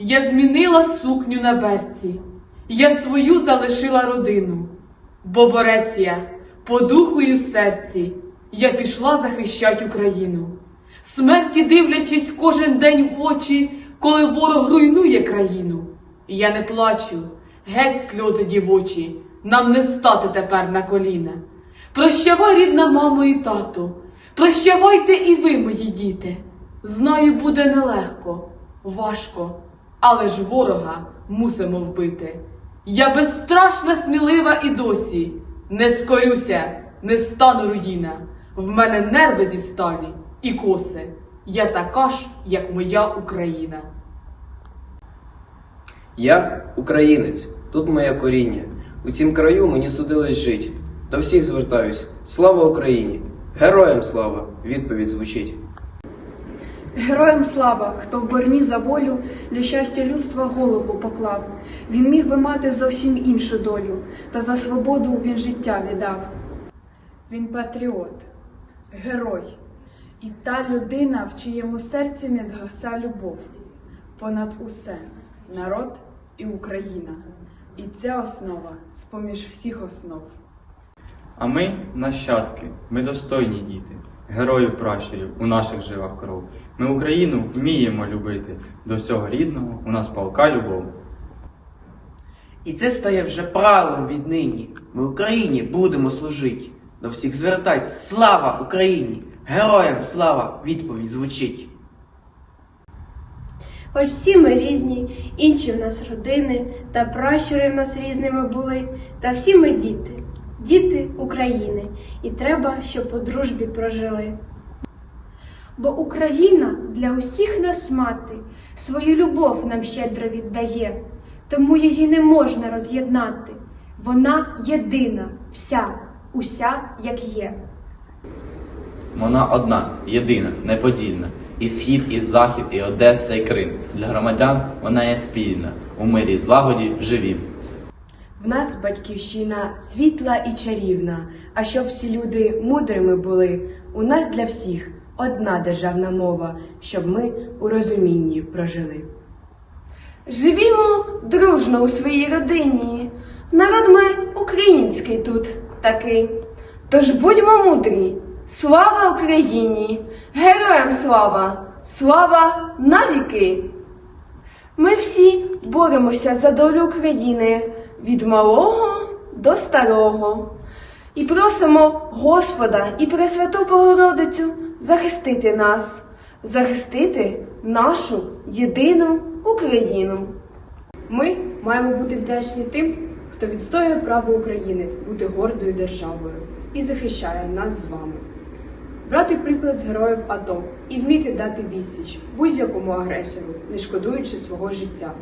Я змінила сукню на берці, я свою залишила родину, бо борець я по духу і в серці, я пішла захищать Україну. Смерті дивлячись кожен день в очі, коли ворог руйнує країну. Я не плачу, геть сльози дівочі, нам не стати тепер на коліна. Прощавай, рідна мамо і тату, прощавайте і ви, мої діти. Знаю, буде нелегко, важко, але ж ворога мусимо вбити. Я безстрашна, смілива і досі. Не скорюся, не стану руїна. В мене нерви зі сталі і коси. Я така ж, як моя Україна. Я українець, тут моє коріння. У цім краю мені судилось жить. До всіх звертаюсь. Слава Україні! Героям слава! Відповідь звучить. Героям слава, хто в борні за волю для щастя людства голову поклав. Він міг би мати зовсім іншу долю, та за свободу він життя віддав. Він патріот, герой, і та людина, в чиєму серці не згаса любов. Понад усе народ і Україна. І ця основа з-поміж всіх основ. А ми нащадки, ми достойні діти, героїв пращурів у наших жилах кров. Ми Україну вміємо любити. До всього рідного у нас палка любов. І це стає вже правилом віднині. Ми Україні будемо служити. До всіх звертайся, слава Україні! Героям слава! Відповідь звучить. Хоч всі ми різні, інші в нас родини, та пращури в нас різними були, та всі ми діти, діти України, і треба, щоб по дружбі прожили. Бо Україна для усіх нас мати, свою любов нам щедро віддає, тому її не можна роз'єднати. Вона єдина, вся, уся, як є. Вона одна, єдина, неподільна. І схід, і захід, і Одеса, і Крим. Для громадян вона є спільна. У мирі злагоді живім. В нас батьківщина світла і чарівна, а щоб всі люди мудрими були, у нас для всіх одна державна мова, щоб ми у розумінні прожили. Живімо дружно у своїй родині. Народ ми український тут такий. Тож будьмо мудрі. Слава Україні! Героям слава! Слава навіки! Ми всі боремося за долю України від малого до старого. І просимо Господа і Пресвяту Богородицю захистити нас, захистити нашу єдину Україну. Ми маємо бути вдячні тим, хто відстоює право України бути гордою державою і захищає нас з вами. Брати приклад з героїв АТО і вміти дати відсіч будь-якому агресору, не шкодуючи свого життя.